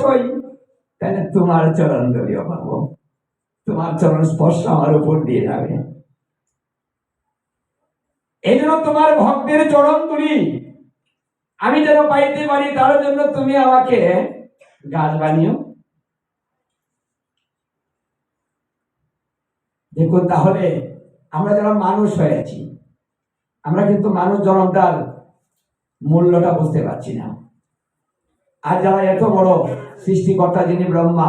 নিশ্চয়ই তাহলে তোমার চরণ দলীয় পাবো। তোমার চরণ স্পর্শ আমার উপর দিয়ে যাবে। এই জন্য তোমার ভক্তের চরণ তুলি আমি যেন পাইতে পারি, তার জন্য তুমি আমাকে গাছ বানিও। দেখুন তাহলে আমরা যারা মানুষ হয়েছি আমরা কিন্তু মানুষ জনমটার মূল্যটা বুঝতে পারছি না। আর যারা এত বড় সৃষ্টিকর্তা যিনি ব্রহ্মা,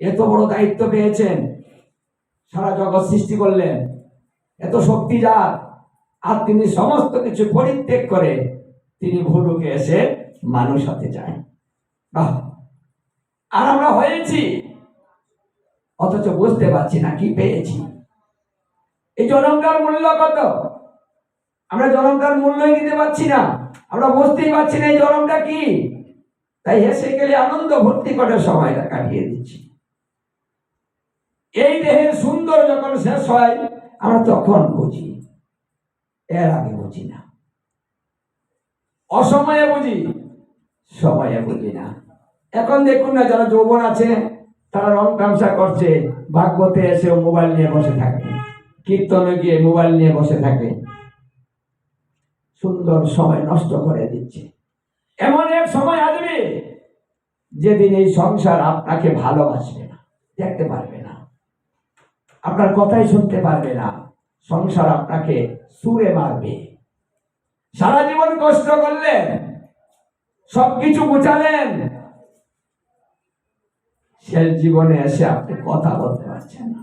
এত বড় দায়িত্ব পেয়েছেন, সারা জগৎ সৃষ্টি করলেন, এত শক্তি যার, আর তিনি সমস্ত কিছু পরিত্যাগ করে তিনি ভুলুকে এসে মানুষ হতে বাহ! আর আমরা হয়েছি, অথচ বুঝতে পারছি না কি পেয়েছি। এই জনমটার মূল্য কত? আমরা জনমটার মূল্যই দিতে পারছি না, আমরা বুঝতেই পারছি না এই জনমটা কি? তাই হেসে গেলে আনন্দ ভর্তি করে সময়টা কাটিয়ে দিচ্ছি। এই দেহের সুন্দর যখন শেষ হয়, আমরা তখন বুঝি। এর আগে বুঝি না। অসময়ে বুঝি, সময়ে বুঝি না। এখন দেখুন না, যারা যৌবন আছে, তারা রং তামসা করছে, ভাগবতে এসে মোবাইল নিয়ে বসে থাকে, কীর্তনে গিয়ে মোবাইল নিয়ে বসে থাকে। সুন্দর সময় নষ্ট করে দিচ্ছে। এমন এক সময় আসবে যেদিন এই সংসার আপনাকে ভালোবাসবে না, দেখতে পারবে না। আপনার কথাই শুনতে পারবে না। সংসার আপনাকে সুরে মারবে। সারা জীবন কষ্ট করলেন, সবকিছু গুছালেন। শেষ জীবনে এসে আপনি কথা বলতে পারছেন না।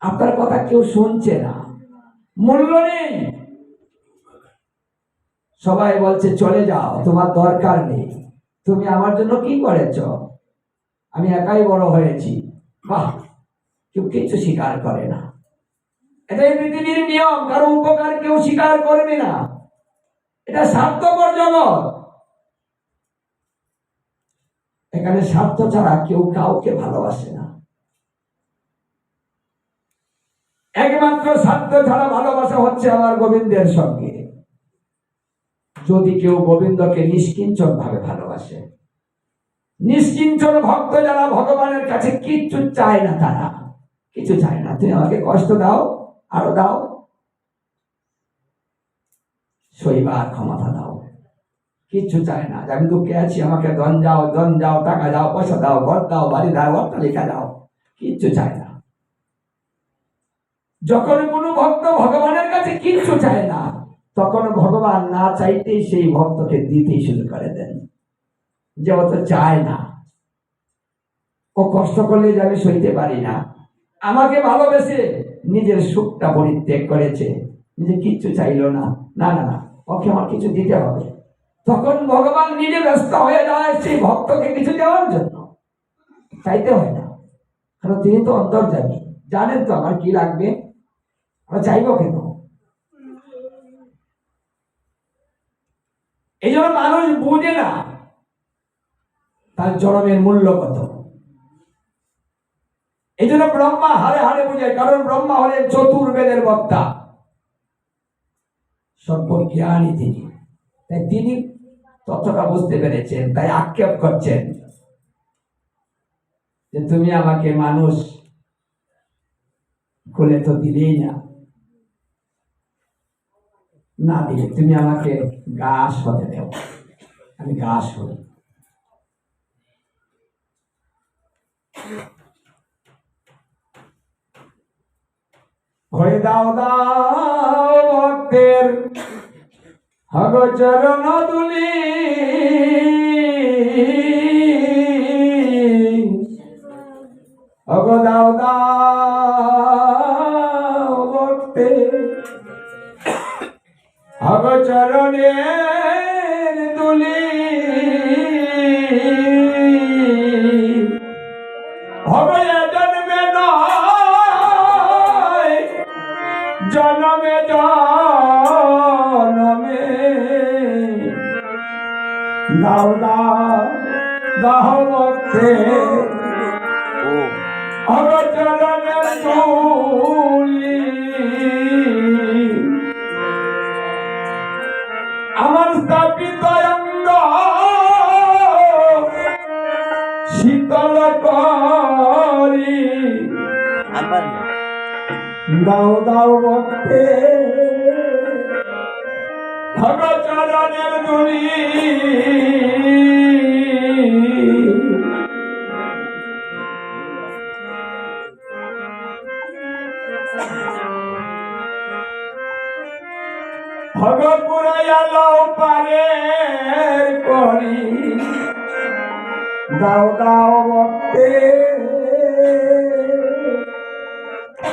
আপনার কথা কেউ শুনছে না। মূল্য নেই। সবাই বলছে, চলে যাও, তোমার দরকার নেই। তুমি আমার জন্য কি করেছ? আমি একাই বড় হয়েছি। বাহ, কেউ কিছু স্বীকার করে না। এটাই পৃথিবীর নিয়ম, কারও উপকার কেউ স্বীকার করবে না। এটা স্বার্থপর জগৎ। এখানে স্বার্থ ছাড়া কেউ কাউকে ভালোবাসে না। একমাত্র স্বার্থ ছাড়া ভালোবাসা হচ্ছে আমার গোবিন্দের সঙ্গে। যদি কেউ গোবিন্দকে নিষ্কিঞ্চন ভাবে ভালোবাসে। নিষ্কিঞ্চন ভক্ত যারা ভগবানের কাছে কিচ্ছু চায় না তারা। কিছু চায় না। তুমি আমাকে কষ্ট দাও, আরও দাও। সইবার ক্ষমতা দাও। কিচ্ছু চায় না। আমি দুঃখে আছি, আমাকে দন যাও দন যাও টাকা দাও, পয়সা দাও, ঘর দাও, বাড়ি দাও অট্টালিকা দাও। কিচ্ছু চায় না। যখন কোনো ভক্ত ভগবানের কাছে কিচ্ছু চায় না তখন ভগবান না চাইতেই সেই ভক্তকে দিতেই শুরু করে দেন। যে অত চায় না। ও কষ্ট করলে আমি সইতে পারি না। আমাকে ভালোবেসে নিজের সুখটা পরিত্যাগ করেছে। নিজে কিচ্ছু চাইলো না। না না না, ওকে আমার কিছু দিতে হবে। তখন ভগবান নিজে ব্যস্ত হয়ে যায় সেই ভক্তকে কিছু দেওয়ার জন্য। চাইতে হয় না। কারণ তিনি তো অন্তর্জামী জানেন তো আমার কি লাগবে? আমরা চাইব কেন? এই জন্য মানুষ বুঝে না তার জন্মের মূল্য কত। এই জন্য ব্রহ্মা হারে হারে বুঝে কারণ ব্রহ্মা হলেন চতুর্বেদের বক্তা। সর্বজ্ঞানী তিনি। তাই তিনি ততটা বুঝতে পেরেছেন, তাই আক্ষেপ করছেন যে তুমি আমাকে মানুষ খুলে তো দিলেই না। না দিলে তুমি আমাকে ঘাস হতে দেও। আমি ঘাস হই হয়ে দাও দাও ভক্তের। হগ চরণ তুলি দাও দাও দাও ভক্তে হগ চরণের তুলি আমার স্থাপিত শীতল করি। দাও দাও ভক্তে ভগচরণের দুলি দাও দাও ভক্তে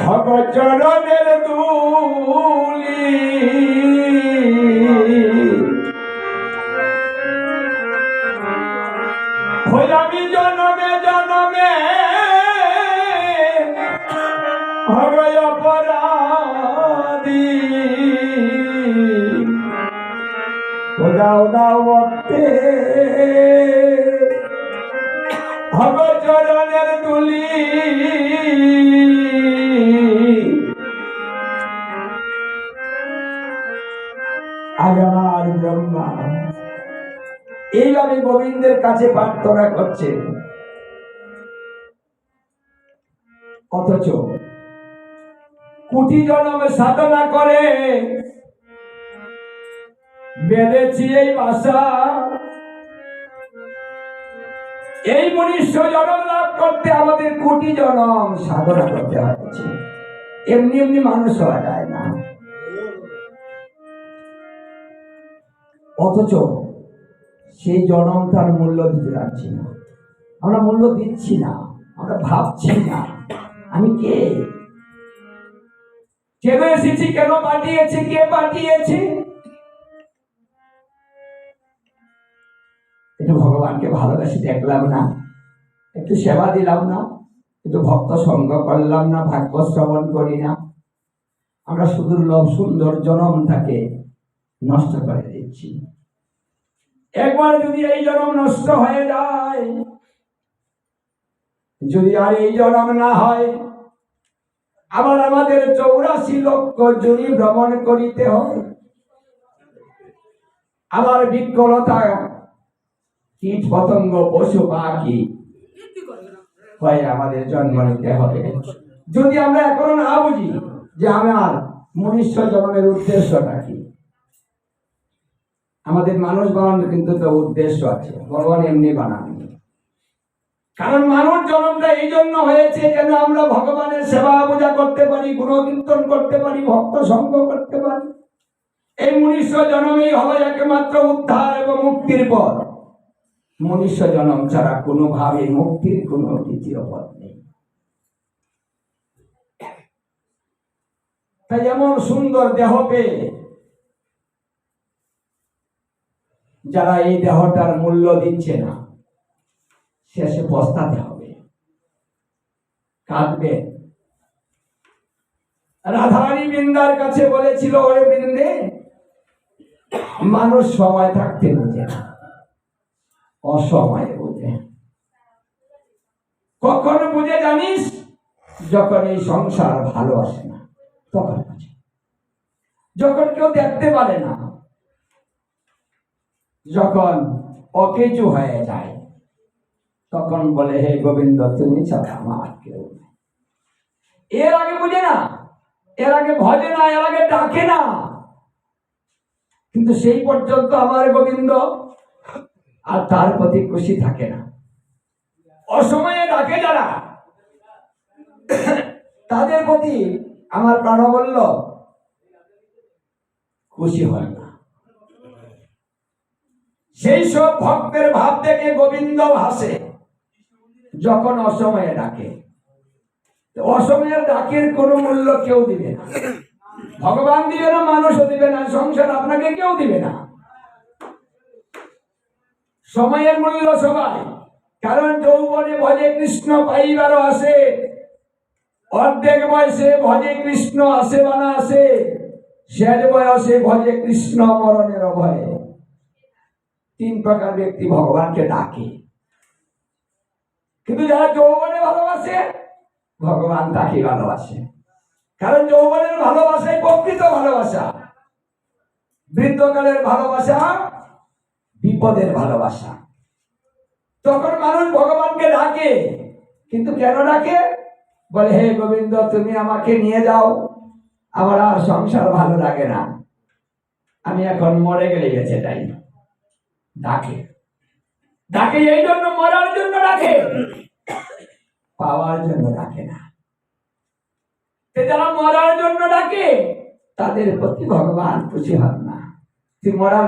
ভগচরণের দুলি। আমি জনমে জনমে। হবই অপরাধী। দাও দাও ভগচরণের দুলি আগার ব্রহ্মা এইভাবে গোবিন্দের কাছে প্রার্থনা করছে। অথচ কোটি জনমে সাধনা করে বেঁধেছি এই ভাষা এই মনুষ্য জনম লাভ করতে আমাদের কোটি জনম সাধনা করতে হচ্ছে। এমনি এমনি মানুষ হওয়া যায় না। অথচ সেই জনম তার মূল্য দিতে পারছি না। আমরা মূল্য দিচ্ছি না, আমরা ভাবছি না। আমি কে? কেন এসেছি, কেন পাঠিয়েছি, কে পাঠিয়েছে? ভগবানকে ভালোবেসে দেখলাম না। একটু সেবা দিলাম না, একটু ভক্ত সঙ্গ করলাম না, ভাগ্য শ্রবণ করি না। আমরা সুদুর্লভ সুন্দর জনমটাকে নষ্ট করে দিচ্ছি। একবার যদি এই জনম নষ্ট হয়ে যায়, যদি আর এই জনম না হয়, আবার আমাদের চৌরাশি লক্ষ জুড়ি ভ্রমণ করিতে হয়। আবার বিকলতা কীট পতঙ্গ পশু পাখি হয়ে আমাদের জন্ম নিতে হবে। যদি আমরা এখনও না বুঝি যে আমার মনুষ্য জন্মের উদ্দেশ্যটা কি, আমাদের মানুষ বানানোর কিন্তু তো উদ্দেশ্য আছে, ভগবান এমনি বানাননি। কারণ মানুষ জন্মটা এই জন্য হয়েছে যেন আমরা ভগবানের সেবা পূজা করতে পারি গুণ কীর্তন করতে পারি, ভক্ত সঙ্গ করতে পারি? এই মনুষ্য জন্মেই হলো একমাত্র উদ্ধার এবং মুক্তির পথ। মনুষ্য জন্ম ছাড়া কোনোভাবে মুক্তির কোনো দ্বিতীয় পথ নেই। তাই এমন সুন্দর দেহ পেয়ে যারা এই দেহটার মূল্য দিচ্ছে না, শেষে পস্তাতে হবে। কাঁদবে। রাধারানী বৃন্দার কাছে বলেছিল, ওরে বৃন্দে, মানুষ সময় থাকতে বোঝে না। অসময়ে বোঝে। কখন বুঝে জানিস? যখন এই সংসার ভালো আসে না, তখন বুঝে। যখন কেউ দেখতে পারে না, যখন অকেজু হয়ে যায়, তখন বলে, হে গোবিন্দ, তুমি ছাড়া আমার কেউ এর আগে বুঝে না, এর আগে ভজে না, এর আগে ডাকে না। কিন্তু সেই পর্যন্ত আমার গোবিন্দ আর তার প্রতি খুশি থাকে না। অসময়ে ডাকে যারা, তাদের প্রতি আমার প্রাণবল্ল খুশি হয় না। সেই সব ভক্তের ভাব দেখে গোবিন্দ হাসে, যখন অসময়ে ডাকে। অসময়ের ডাকের কোনো মূল্য কেউ দিবে না। ভগবান দিবে না, মানুষও দিবে না, সংসার আপনাকে কেউ দিবে না। সময়ের মূল্য সবাই কারণ যৌবনে ভজে কৃষ্ণ পাইবারও আসে। অর্ধেক বয়সে ভজে কৃষ্ণ আসে বানা আসে, শেষ বয়সে ভজে কৃষ্ণ মরণের ভয়ে তিন প্রকার ব্যক্তি ভগবানকে ডাকে। কিন্তু যারা যৌবনে ভালোবাসে, ভগবান তাকে ভালোবাসে। কারণ যৌবনের ভালোবাসাই প্রকৃত ভালোবাসা। বৃদ্ধকালের ভালোবাসা বিপদের ভালোবাসা। তখন মানুষ ভগবানকে ডাকে, কিন্তু কেন ডাকে? বলে, হে গোবিন্দ, তুমি আমাকে নিয়ে যাও। আমার আর সংসার ভালো লাগে না। আমি এখন মরে গেলে গেছে তাই। ডাকে। ডাকে, এই জন্য মরার জন্য ডাকে। পাওয়ার জন্য ডাকে না। যারা মরার জন্য ডাকে, তাদের প্রতি ভগবান খুশি হন না। তুই মরার